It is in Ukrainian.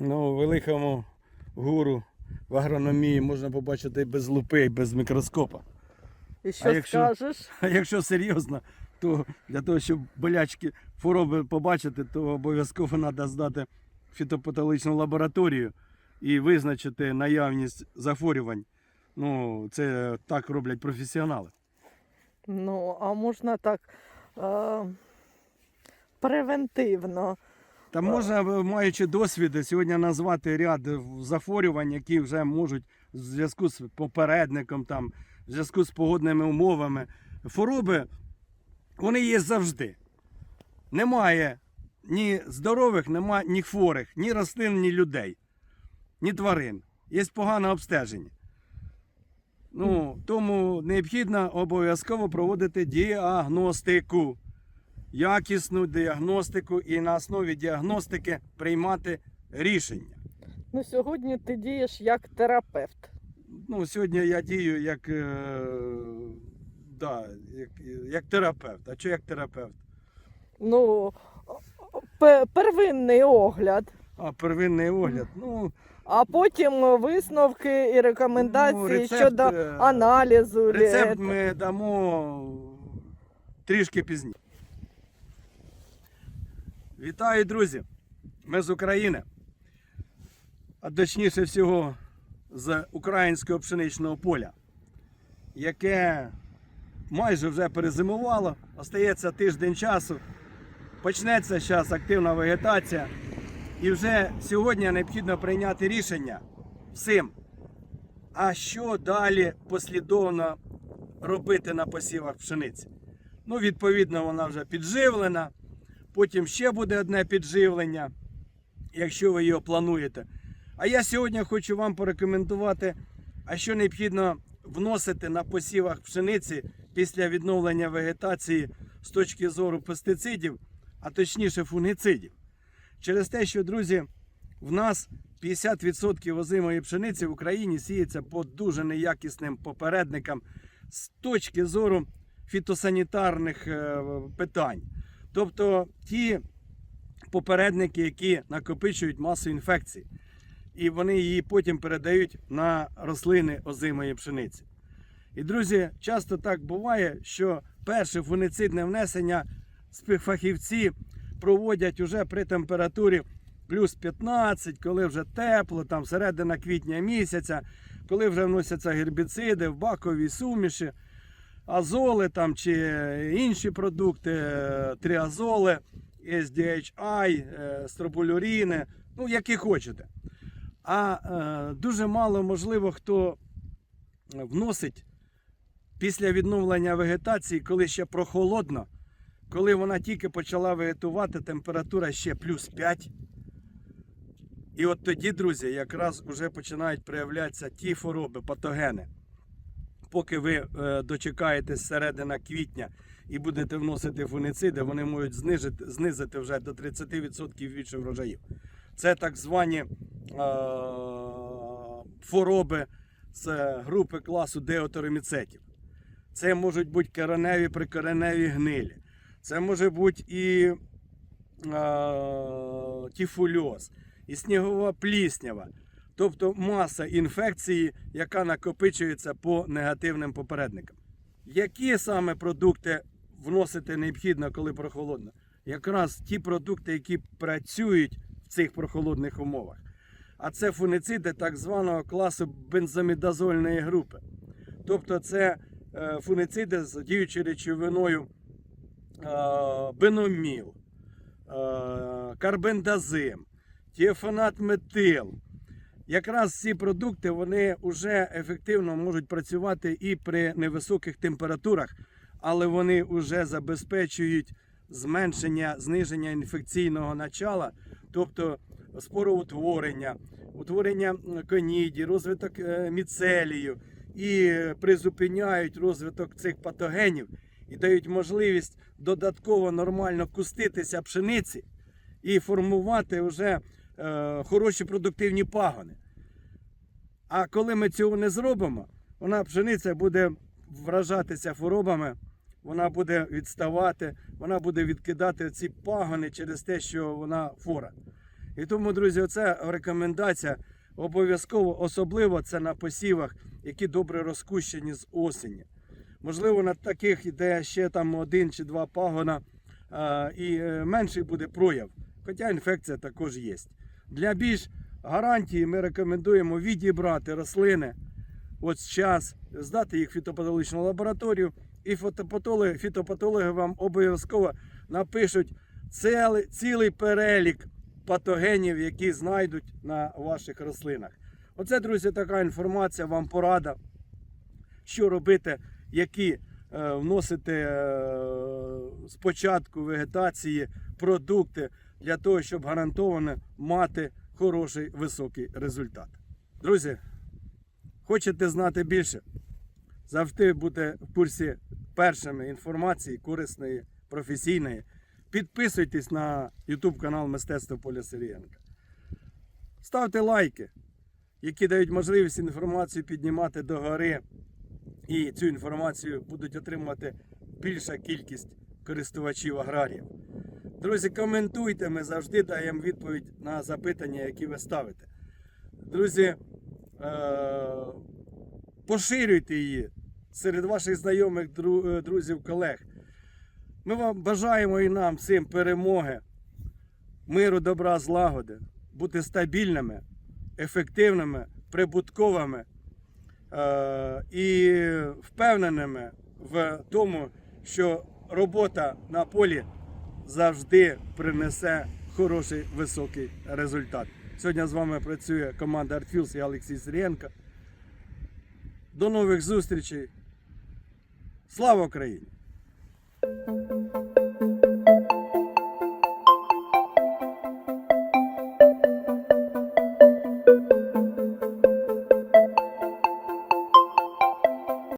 Ну, великому гуру в агрономії можна побачити без лупи, без мікроскопа. І що А якщо- скажеш? А якщо серйозно, то для того, щоб болячки хвороби побачити, то обов'язково треба здати фітопатологічну лабораторію і визначити наявність захворювань. Ну, це так роблять професіонали. Ну, а можна так е, превентивно. Та можна, маючи досвід, сьогодні назвати ряд захворювань, які вже можуть в зв'язку з попередником, там, в зв'язку з погодними умовами. Хвороби, вони є завжди. Немає ні здорових, немає ні хворих, ні рослин, ні людей, ні тварин. Є погане обстеження. Ну, тому необхідно обов'язково проводити діагностику якісну діагностику і на основі діагностики приймати рішення. Ну, сьогодні ти дієш як терапевт. Ну, сьогодні я дію як, е, да, як, як терапевт. А що як терапевт? Ну, первинний огляд, А первинний огляд. Ну, а потім висновки і рекомендації Ну, рецепт, щодо е, аналізу. рецепт ми дамо трішки пізніше. Вітаю, друзі! Ми з України. А точніше всього з українського пшеничного поля, яке майже вже перезимувало, остається тиждень часу. Почнеться зараз активна вегетація. І вже сьогодні необхідно прийняти рішення всім. А що далі послідовно робити на посівах пшениці? Ну, відповідно, вона вже підживлена. Потім ще буде одне підживлення, якщо ви його плануєте. А я сьогодні хочу вам порекомендувати, а що необхідно вносити на посівах пшениці після відновлення вегетації з точки зору пестицидів, а точніше фунгіцидів. Через те, що, друзі, в нас 50% озимої пшениці в Україні сіється по дуже неякісним попередникам з точки зору фітосанітарних е, питань. Тобто ті попередники, які накопичують масу інфекцій, і вони її потім передають на рослини озимої пшениці. І, друзі, часто так буває, що перше фунгіцидне внесення співфахівці проводять уже при температурі плюс 15, коли вже тепло, там середина квітня місяця, коли вже вносяться гербіциди в бакові суміші, азоли там чи інші продукти, е, тріазоли, SDHI, е, стробулюріни, ну які хочете. А е, дуже мало можливо хто вносить після відновлення вегетації, коли ще прохолодно, коли вона тільки почала вегетувати, температура ще плюс 5. І от тоді, друзі, якраз вже починають проявлятися ті хвороби, патогени. Поки ви е, дочекаєтесь середина квітня і будете вносити фунициди, вони можуть знижити, знизити вже до 30% більше врожаїв. Це так звані е, хвороби з групи класу деотероміцетів. Це можуть бути кореневі прикореневі гнилі. Це може бути і е, тіфульоз, і снігова пліснява. Тобто маса інфекції, яка накопичується по негативним попередникам. Які саме продукти вносити необхідно, коли прохолодно? Якраз ті продукти, які працюють в цих прохолодних умовах. А це фунициди так званого класу бензамідазольної групи. Тобто це е, фунициди з діючою речовиною е, беноміл, е, карбендазим, тіофанат метил. Якраз ці продукти вони вже ефективно можуть працювати і при невисоких температурах, але вони вже забезпечують зменшення, зниження інфекційного начала, тобто спороутворення, утворення коніді, розвиток е, міцелію і призупиняють розвиток цих патогенів і дають можливість додатково нормально куститися пшениці і формувати вже е, хороші продуктивні пагони. А коли ми цього не зробимо, вона пшениця буде вражатися хворобами, вона буде відставати, вона буде відкидати ці пагони через те, що вона фора. І тому, друзі, оце рекомендація обов'язково, особливо це на посівах, які добре розкущені з осені. Можливо, на таких, де ще там один чи два пагона і е, менший буде прояв. Хоча інфекція також є. Для більш гарантії ми рекомендуємо відібрати рослини от час, здати їх в фітопатологічну лабораторію, і фотопатологи, фітопатологи вам обов'язково напишуть цілий, цілий перелік патогенів, які знайдуть на ваших рослинах. Оце, друзі, така інформація, вам порада, що робити, які е, вносити е, спочатку вегетації продукти для того, щоб гарантовано мати хороший високий результат. Друзі, хочете знати більше? Завжди бути в курсі першими інформації корисної, професійної. Підписуйтесь на YouTube канал Мистецтво Поля Сирієнка. Ставте лайки, які дають можливість інформацію піднімати до гори. І цю інформацію будуть отримувати більша кількість користувачів аграріїв. Друзі, коментуйте, ми завжди даємо відповідь на запитання, які ви ставите. Друзі, е- поширюйте її серед ваших знайомих, е, друзів, колег. Ми вам бажаємо і нам всім перемоги, миру, добра, злагоди, бути стабільними, ефективними, прибутковими е- і впевненими в тому, що робота на полі завжди принесе хороший високий результат. Сьогодні з вами працює команда Артфілс і Олексій Сирієнко. До нових зустрічей. Слава Україні!